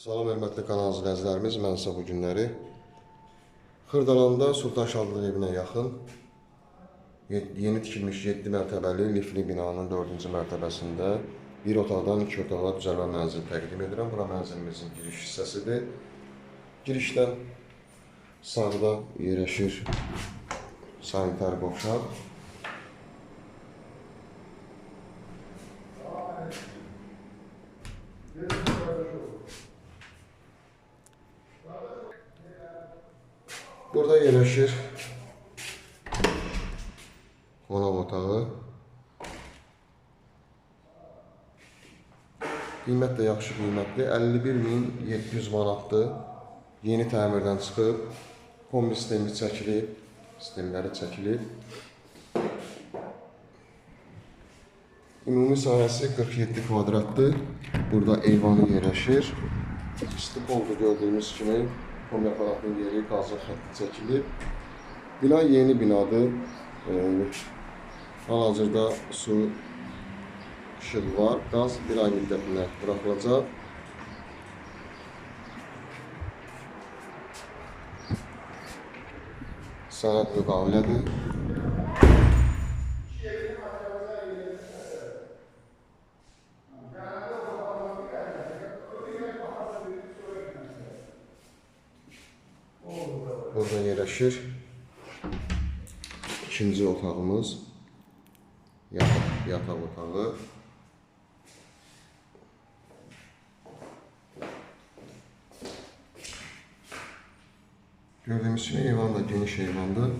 Salam hörmətli kanal izləyicilərimiz, mən sizə bu günləri Xırdalanda Sultan Şadlıq evinə yaxın ye- yeni tikilmiş 7 mərtəbəli lifli binanın 4-cü mərtəbəsində bir otaqdan 2 otağa düzəlmə mənzil təqdim edirəm. Bura mənzilimizin giriş hissəsidir. Girişdən sağda yerləşir sanitar qovşaq. Burada yerləşir qonaq otağı. Qiymət də yaxşı qiymətli. 51700 manatdır. Yeni təmirdən çıxıb. Kombi sistemi çəkilib. Sistemləri çəkilib. Ümumi sahəsi 47 kvadratdır. Burada eyvanı yerləşir. İsti oldu gördüyümüz kimi kombi aparatının yeri qazın xətti çəkilib. Bina yeni binadır. Hal-hazırda su işığı var. Qaz bir ay müddətinə buraxılacaq. Sənəd müqavilədir. Burada yerləşir ikinci otağımız. Yataq, yataq otağı. Gördüyümüz kimi eyvan da geniş eyvandır.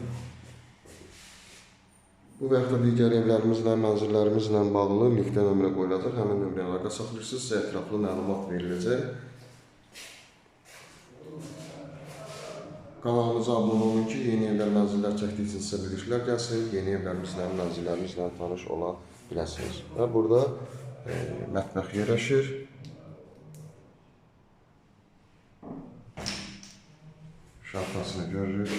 Bu və yaxud da digər evlərimizlə, mənzillərimizlə bağlı liftə nömrə qoyulacaq. Həmin nömrəyə əlaqə saxlayırsınız, sizə ətraflı məlumat veriləcək. Kanalımıza abunə olun ki, yeni evlər, mənzillər çəkdikcə sizə bildirişlər gəlsin, yeni evlərimizlə, mənzillərimizlə tanış ola biləsiniz. Və burada e, mətbəx yerləşir. Şarkasını görürük.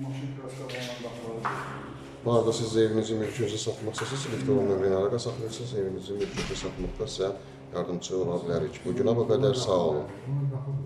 Maşın kraska falan bakmalı. Bu arada siz evinizi, mülkünüzü satmaq istəsəniz, elektron nömrəni əlaqə saxlayırsınız, evinizi, mülkünüzü satmaqda sizə yardımçı ola bilərik. Bu günə bu qədər sağ olun.